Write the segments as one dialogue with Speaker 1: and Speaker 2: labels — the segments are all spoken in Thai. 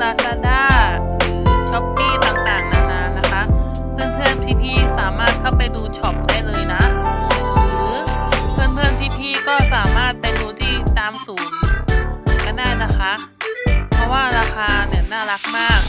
Speaker 1: TikTok หรือ Lazada หรือ Shopee ต่างๆ นานานะคะ เพื่อนๆพี่ๆสามารถเข้าไปดูช็อปได้เลยนะ หรือเพื่อนๆพี่ๆก็สามารถไปดูที่ตามศูนย์ก็ได้นะคะ เพราะว่าราคาเนี่ยน่ารักมาก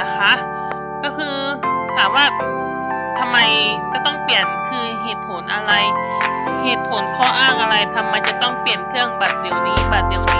Speaker 1: นะคะ ก็คือถามว่าทำไมจะต้องเปลี่ยนคือเหตุผลอะไร เหตุผลข้ออ้างอะไรทำไมจะต้องเปลี่ยนเครื่องบัตรเดี๋ยวนี้บัตรเดี๋ยวนี้